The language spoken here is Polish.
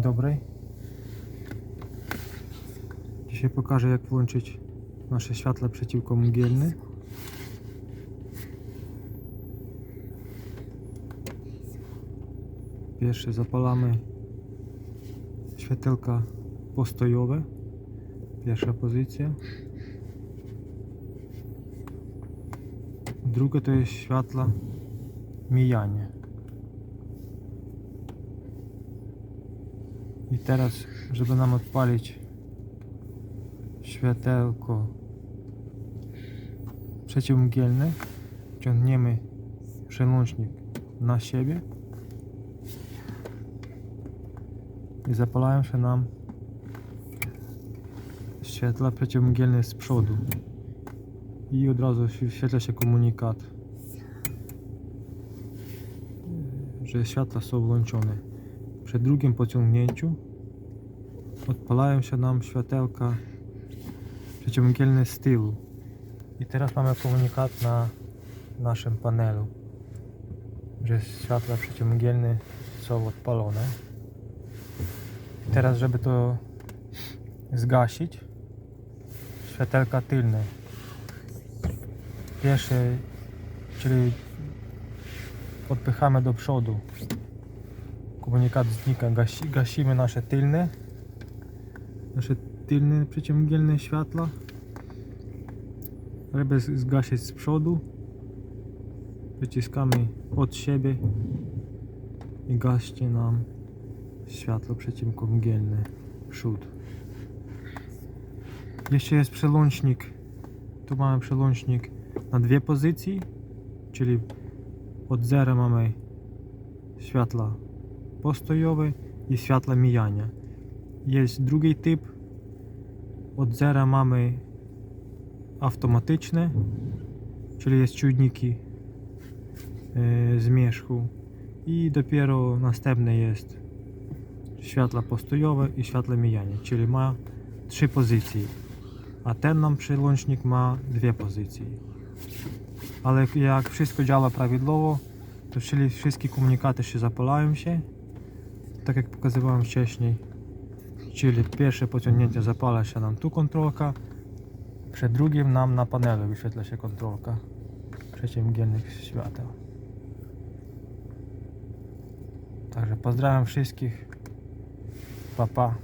Dobry. Dzisiaj pokażę jak włączyć nasze światła przeciwkomgielne. Pierwsze zapalamy światełka postojowe. Pierwsza pozycja. Druga to jest światła mijanie. I teraz, żeby nam odpalić światełko przeciwmgielne, ciągniemy przełącznik na siebie i zapalają się nam światła przeciwmgielne z przodu i od razu wyświetla się komunikat, że światła są włączone. Przy drugim pociągnięciu odpalają się nam światełka przeciwmgielne z tyłu. I teraz mamy komunikat na naszym panelu, że światła przeciwmgielne są odpalone. I teraz, żeby to zgasić, światełka tylne. Pierwsze, czyli odpychamy do przodu. Komunikat znika, gasi, gasimy nasze tylne, nasze tylne przeciwmgielne światła. Żeby zgasić z przodu, wyciskamy od siebie i gaśnie nam światło przeciwmgielne przód. Jeszcze jest przełącznik. Tu mamy przełącznik na dwie pozycje, czyli od zera mamy światła postojowe i światła mijania. Jest drugi typ. Od zera mamy automatyczne, czyli jest czujniki e, zmierzchu i dopiero następne jest światła postojowe i światła mijania, czyli ma trzy pozycje. A ten nam przełącznik ma dwie pozycje. Ale jak wszystko działa prawidłowo, to czyli wszystkie komunikaty się zapalają się, tak jak pokazywałem wcześniej. Czyli pierwsze pociągnięcie zapala się nam tu kontrolka, przy drugim nam na panelu wyświetla się kontrolka przeciwmgielnych świateł. Także pozdrawiam wszystkich. Pa pa.